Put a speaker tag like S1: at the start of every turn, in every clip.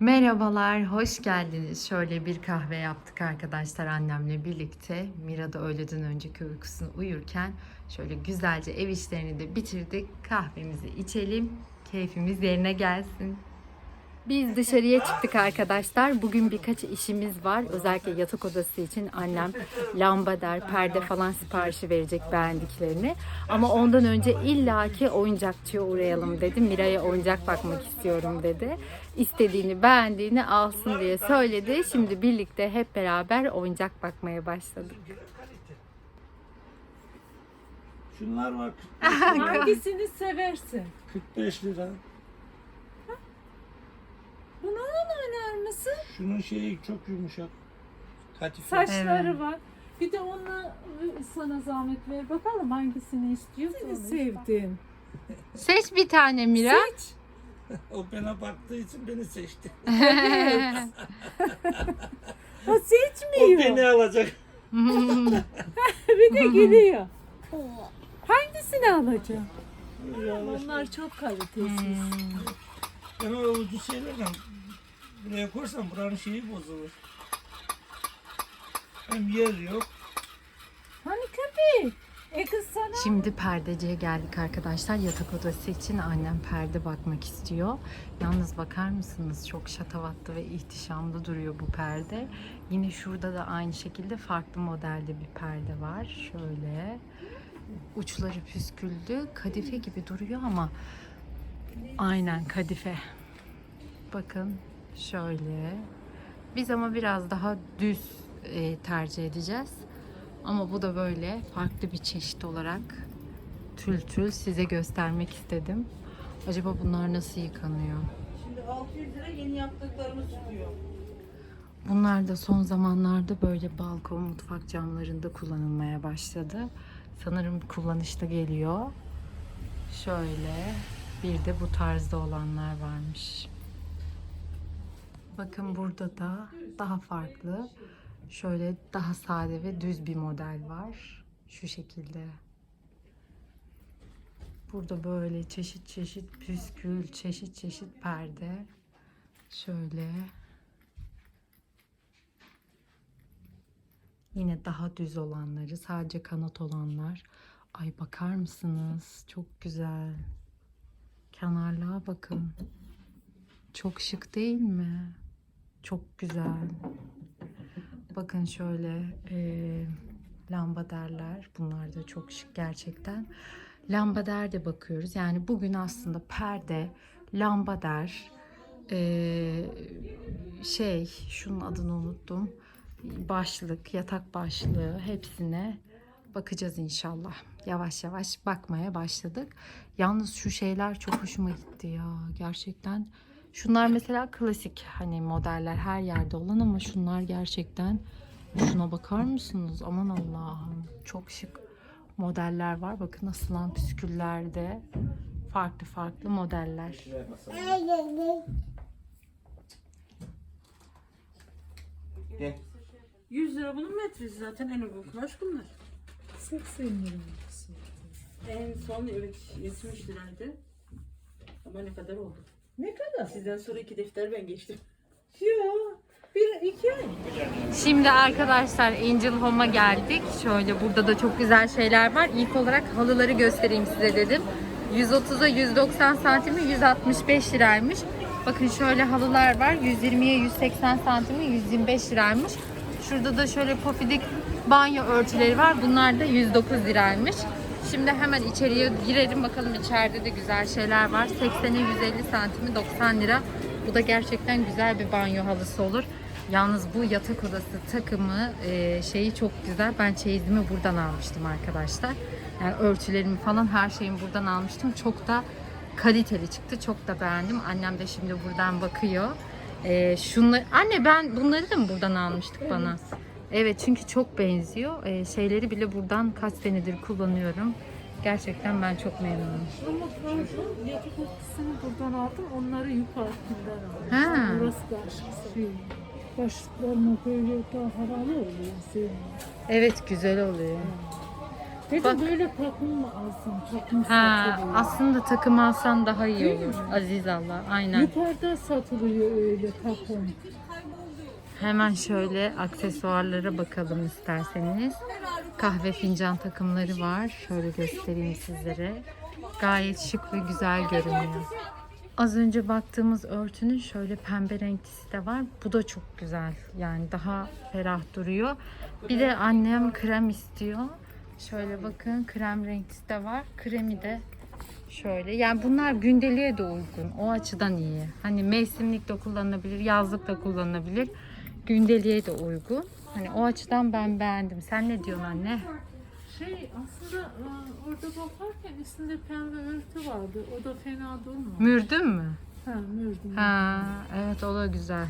S1: Merhabalar, hoş geldiniz. Şöyle bir kahve yaptık arkadaşlar annemle birlikte. Mira da öğleden önceki uykusunu uyurken şöyle güzelce ev işlerini de bitirdik. Kahvemizi içelim, keyfimiz yerine gelsin. Biz dışarıya çıktık arkadaşlar. Bugün birkaç işimiz var. Özellikle yatak odası için annem lambader, perde falan siparişi verecek beğendiklerini. Ama ondan önce illaki oyuncakçıya uğrayalım dedi. Mira'ya oyuncak bakmak istiyorum dedi. İstediğini, beğendiğini alsın diye söyledi. Şimdi birlikte hep beraber oyuncak bakmaya başladık.
S2: Şunlar var
S3: Hangisini seversin?
S2: 45 lira.
S3: Bunu da oynar mısın?
S2: Şunun şeyi çok yumuşak. Kadife.
S3: Saçları var. Bir de onunla sana zahmet ver. Bakalım hangisini istiyorsun. Seni sevdim.
S1: Seç bir tane Mira.
S3: Seç.
S2: O bana baktığı için beni seçti.
S3: O
S2: O
S3: seçmiyor.
S2: beni alacak.
S3: bir de geliyor. Hangisini alacağım? Onlar çok kalitesiz.
S2: Ben o ucuz şeylerle buraya koysam buranın şeyi bozulur. Hem yer yok.
S3: Hani köpek? E kız sana.
S1: Şimdi perdeciye geldik arkadaşlar. Yatak odası için annem perde bakmak istiyor. Yalnız bakar mısınız? Çok şatavatlı ve ihtişamlı duruyor bu perde. Yine şurada da aynı şekilde farklı modelde bir perde var. Şöyle. Uçları püsküldü. Kadife gibi duruyor ama aynen kadife. Bakın şöyle. Biz ama biraz daha düz e, tercih edeceğiz. Ama bu da böyle farklı bir çeşit olarak tül tül size göstermek istedim. Acaba bunlar nasıl yıkanıyor?
S4: Şimdi 600 lira yeni yaptıklarımız çıkıyor.
S1: Bunlar da son zamanlarda böyle balkon mutfak camlarında kullanılmaya başladı. Sanırım kullanışta geliyor. Şöyle bir de bu tarzda olanlar varmış. Bakın burada da daha farklı. Şöyle daha sade ve düz bir model var. Şu şekilde. Burada böyle çeşit çeşit püskül, çeşit çeşit perde. Şöyle. Yine daha düz olanları, sadece kanat olanlar. Ay bakar mısınız? Çok güzel. Kenarlığa bakın. Çok şık değil mi? Çok güzel. Bakın şöyle e, lambaderler. Bunlar da çok şık gerçekten. Lambader de bakıyoruz. Yani bugün aslında perde, lambader, e, şey şunun adını unuttum. Başlık, yatak başlığı hepsine bakacağız inşallah. Yavaş yavaş bakmaya başladık. Yalnız şu şeyler çok hoşuma gitti ya. Gerçekten Şunlar mesela klasik hani modeller her yerde olan ama şunlar gerçekten şuna bakar mısınız? Aman Allah'ım çok şık modeller var. Bakın asılan püsküllerde farklı farklı modeller.
S4: 100 lira bunun metresi zaten en uygun kumaş bunlar.
S3: 80 lira.
S4: En son evet 70 liraydı. Ama ne kadar oldu?
S3: Ne kadar?
S4: Sizden sonra iki defter ben geçtim.
S3: Yok. Bir iki ay.
S1: Şimdi arkadaşlar Angel Home'a geldik. Şöyle burada da çok güzel şeyler var. İlk olarak halıları göstereyim size dedim. 130'a 190 santimi 165 liraymış. Bakın şöyle halılar var. 120'ye 180 santimi 125 liraymış. Şurada da şöyle pofidik banyo örtüleri var. Bunlar da 109 liraymış. Şimdi hemen içeriye girelim bakalım içeride de güzel şeyler var. 80'e 150 santimi 90 lira. Bu da gerçekten güzel bir banyo halısı olur. Yalnız bu yatak odası takımı e, şeyi çok güzel. Ben çeyizimi buradan almıştım arkadaşlar. Yani örtülerimi falan her şeyimi buradan almıştım. Çok da kaliteli çıktı. Çok da beğendim. Annem de şimdi buradan bakıyor. E, şunları, anne ben bunları da mı buradan almıştık bana? Evet çünkü çok benziyor. E, şeyleri bile buradan kaç senedir kullanıyorum. Gerçekten ben çok memnunum.
S3: Ama yatak odasını buradan aldım. Onları yukarıdan aldım.
S1: Ha.
S3: Burası da şey. Başlıklarına böyle daha havalı oluyor. Sevmiyorum.
S1: Evet güzel oluyor.
S3: Dedim
S1: Bak.
S3: böyle takım mı alsam? Takım
S1: Ha,
S3: satılıyor.
S1: aslında takım alsan daha iyi
S3: Değil
S1: olur.
S3: mi?
S1: Aziz Allah. Aynen.
S3: Yukarıda satılıyor öyle takım.
S1: Hemen şöyle aksesuarlara bakalım isterseniz. Kahve fincan takımları var. Şöyle göstereyim sizlere. Gayet şık ve güzel görünüyor. Az önce baktığımız örtünün şöyle pembe renklisi de var. Bu da çok güzel. Yani daha ferah duruyor. Bir de annem krem istiyor. Şöyle bakın krem renklisi de var. Kremi de şöyle. Yani bunlar gündeliğe de uygun. O açıdan iyi. Hani mevsimlik de kullanılabilir, yazlık da kullanılabilir. Gündeliğe de uygun. Hani o açıdan ben beğendim. Sen ne diyorsun anne?
S3: Şey aslında e, orada bakarken üstünde pembe örtü vardı. O da fena durmuyor.
S1: Mürdüm mü?
S3: Ha mürdüm.
S1: Ha, evet o da güzel.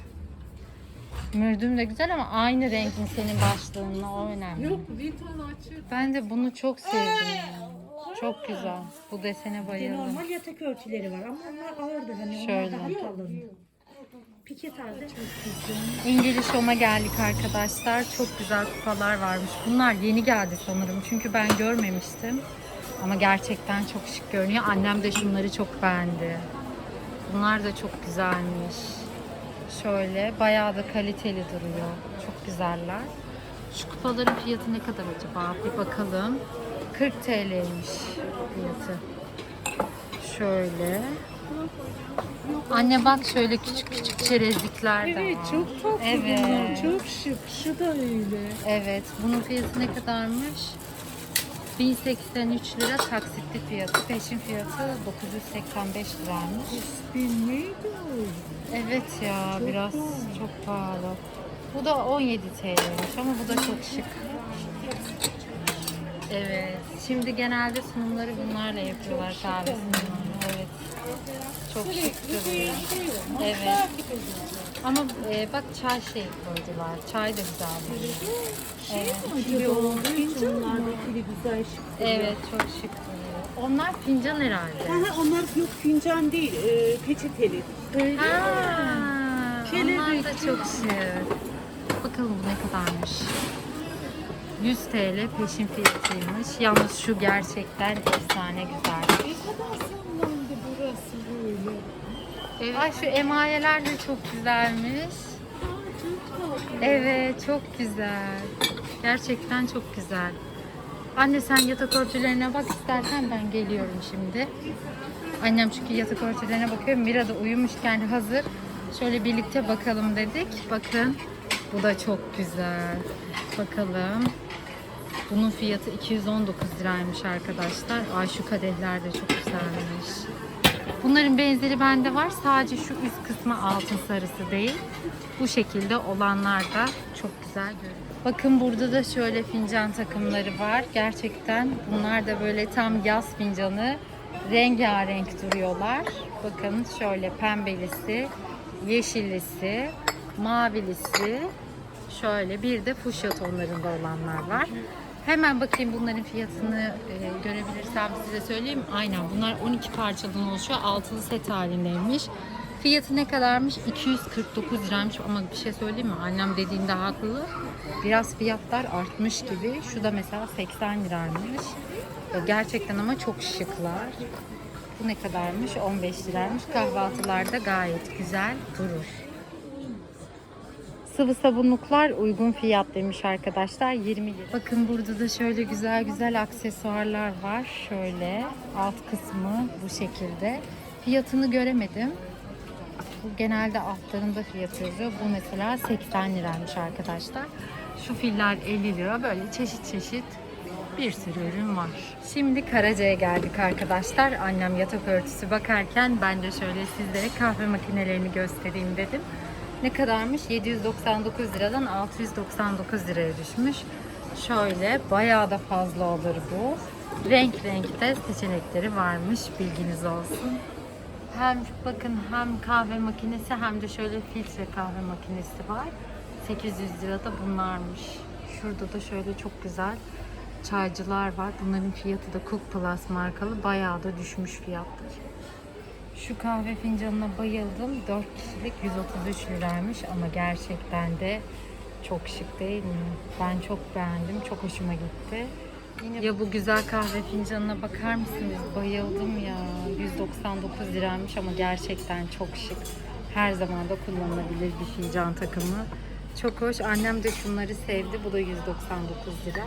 S1: Mürdüm de güzel ama aynı renk mi senin başlığınla o önemli.
S3: Yok bir tane açık.
S1: Ben de bunu çok sevdim. Çok güzel. Bu desene bayıldım.
S5: normal yatak örtüleri var ama onlar ağırdır hani
S1: Şöyle.
S5: onlar daha kalın.
S1: İngiliz Home'a geldik arkadaşlar. Çok güzel kupalar varmış. Bunlar yeni geldi sanırım. Çünkü ben görmemiştim. Ama gerçekten çok şık görünüyor. Annem de şunları çok beğendi. Bunlar da çok güzelmiş. Şöyle bayağı da kaliteli duruyor. Çok güzeller. Şu kupaların fiyatı ne kadar acaba? Bir bakalım. 40 TL'ymiş fiyatı. Şöyle. Anne bak şöyle küçük küçük çerezlikler de
S3: Evet
S1: var.
S3: çok tatlı
S1: Evet.
S3: bunlar. Çok şık. Şu da öyle.
S1: Evet. Bunun fiyatı ne kadarmış? 1083 lira taksitli fiyatı. Peşin fiyatı 985 liraymış.
S3: Bir neydi o?
S1: Evet ya
S3: Çok
S1: biraz
S3: pahalı.
S1: çok pahalı. Bu da 17 TL'ymiş ama bu da çok şık. Evet. Şimdi genelde sunumları bunlarla yapıyorlar kahvesini. Evet. Çok şık duruyor. Evet. Ama e, bak çay şey koydular. Çay da güzel. Evet.
S3: Acaba olduğu için bunlardaki de güzel şık.
S1: Evet çok şık duruyor. Onlar fincan herhalde.
S6: Aha, onlar yok fincan değil, e, peçeteli.
S3: Öyle mi?
S1: Ha,
S3: Kelebek.
S1: onlar da çok şık. Bakalım bu ne kadarmış. 100 TL peşin fiyatıymış. Yalnız şu gerçekten efsane güzel.
S3: Ne kadar böyle.
S1: Evet. Ay şu emayeler de çok güzelmiş. Evet çok güzel. Gerçekten çok güzel. Anne sen yatak örtülerine bak istersen ben geliyorum şimdi. Annem çünkü yatak örtülerine bakıyor. Mira da uyumuşken hazır. Şöyle birlikte bakalım dedik. Bakın bu da çok güzel. Bakalım. Bunun fiyatı 219 liraymış arkadaşlar. Ay şu kadehler de çok güzelmiş. Bunların benzeri bende var. Sadece şu üst kısmı altın sarısı değil. Bu şekilde olanlar da çok güzel görünüyor. Bakın burada da şöyle fincan takımları var. Gerçekten bunlar da böyle tam yaz fincanı. Rengarenk duruyorlar. Bakın şöyle pembelisi, yeşillisi, mavilisi, şöyle bir de fuşya tonlarında olanlar var. Hemen bakayım bunların fiyatını e, görebilirsem size söyleyeyim. Aynen bunlar 12 parçadan oluşuyor. Altılı set halindeymiş. Fiyatı ne kadarmış? 249 liraymış ama bir şey söyleyeyim mi? Annem dediğinde haklı. Biraz fiyatlar artmış gibi. Şu da mesela 80 liraymış. E, Gerçekten ama çok şıklar. Bu ne kadarmış? 15 liraymış. Kahvaltılarda gayet güzel durur. Sıvı sabunluklar uygun fiyat demiş arkadaşlar 20 lira. Bakın burada da şöyle güzel güzel aksesuarlar var. Şöyle alt kısmı bu şekilde. Fiyatını göremedim. Bu genelde altlarında fiyat yazıyor. Bu mesela 80 liraymış arkadaşlar. Şu filler 50 lira. Böyle çeşit çeşit bir sürü ürün var. Şimdi Karaca'ya geldik arkadaşlar. Annem yatak örtüsü bakarken ben de şöyle sizlere kahve makinelerini göstereyim dedim. Ne kadarmış? 799 liradan 699 liraya düşmüş. Şöyle bayağı da fazla olur bu. Renk renkte seçenekleri varmış. Bilginiz olsun. Hem bakın hem kahve makinesi hem de şöyle filtre kahve makinesi var. 800 lira da bunlarmış. Şurada da şöyle çok güzel çaycılar var. Bunların fiyatı da Cook Plus markalı. Bayağı da düşmüş fiyatlar. Şu kahve fincanına bayıldım. 4 kişilik 133 liraymış ama gerçekten de çok şık değil mi? Ben çok beğendim. Çok hoşuma gitti. Ya bu güzel kahve fincanına bakar mısınız? Bayıldım ya. 199 liraymış ama gerçekten çok şık. Her zaman da kullanılabilir bir fincan takımı. Çok hoş. Annem de şunları sevdi. Bu da 199 lira.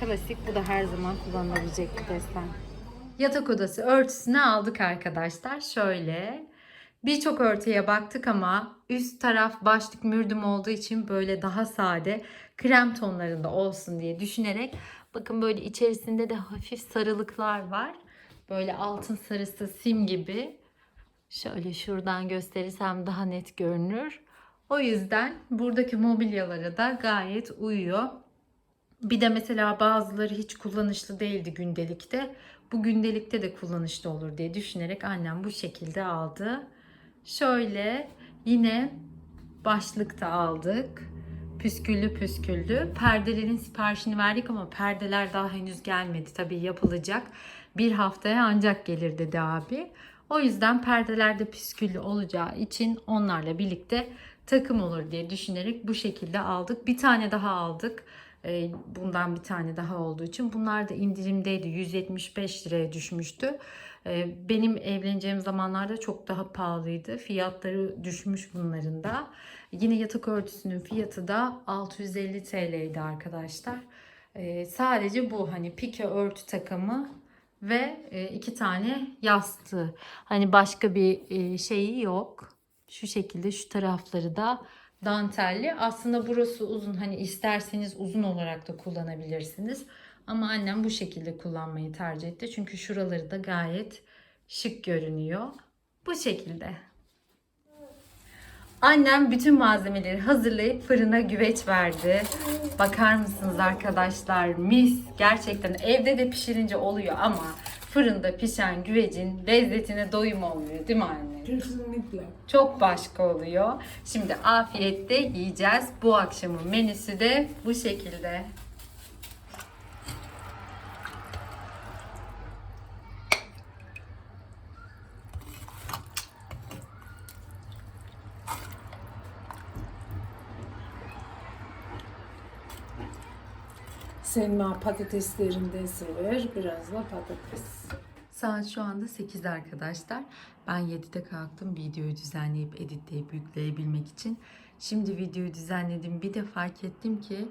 S1: Klasik. Bu da her zaman kullanılabilecek bir desen. Yatak odası örtüsünü aldık arkadaşlar. Şöyle. Birçok örtüye baktık ama üst taraf başlık mürdüm olduğu için böyle daha sade krem tonlarında olsun diye düşünerek bakın böyle içerisinde de hafif sarılıklar var. Böyle altın sarısı sim gibi. Şöyle şuradan gösterirsem daha net görünür. O yüzden buradaki mobilyalara da gayet uyuyor. Bir de mesela bazıları hiç kullanışlı değildi gündelikte. Bu gündelikte de kullanışlı olur diye düşünerek annem bu şekilde aldı. Şöyle yine başlık da aldık. Püsküllü püsküllü. Perdelerin siparişini verdik ama perdeler daha henüz gelmedi. Tabii yapılacak. Bir haftaya ancak gelir dedi abi. O yüzden perdelerde püsküllü olacağı için onlarla birlikte takım olur diye düşünerek bu şekilde aldık. Bir tane daha aldık. Ee, Bundan bir tane daha olduğu için. Bunlar da indirimdeydi. 175 liraya düşmüştü. Ee, Benim evleneceğim zamanlarda çok daha pahalıydı. Fiyatları düşmüş bunların da. Yine yatak örtüsünün fiyatı da 650 TL'ydi arkadaşlar. Ee, Sadece bu hani pike örtü takımı ve e, iki tane yastığı. Hani başka bir e, şeyi yok. Şu şekilde şu tarafları da dantelli. Aslında burası uzun. Hani isterseniz uzun olarak da kullanabilirsiniz. Ama annem bu şekilde kullanmayı tercih etti. Çünkü şuraları da gayet şık görünüyor. Bu şekilde. Annem bütün malzemeleri hazırlayıp fırına güveç verdi. Bakar mısınız arkadaşlar? Mis. Gerçekten evde de pişirince oluyor ama fırında pişen güvecin lezzetine doyum olmuyor değil mi anne?
S3: Kesinlikle.
S1: Çok başka oluyor. Şimdi afiyette yiyeceğiz. Bu akşamın menüsü de bu şekilde.
S3: Selma patateslerini de sever. Biraz da patates.
S1: Saat şu anda 8 arkadaşlar. Ben 7'de kalktım videoyu düzenleyip editleyip yükleyebilmek için. Şimdi videoyu düzenledim. Bir de fark ettim ki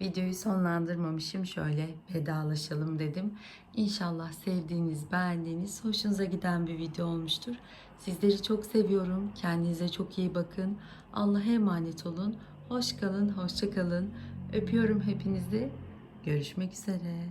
S1: videoyu sonlandırmamışım. Şöyle vedalaşalım dedim. İnşallah sevdiğiniz, beğendiğiniz, hoşunuza giden bir video olmuştur. Sizleri çok seviyorum. Kendinize çok iyi bakın. Allah'a emanet olun. Hoş kalın, hoşça kalın. Öpüyorum hepinizi. Görüşmek üzere.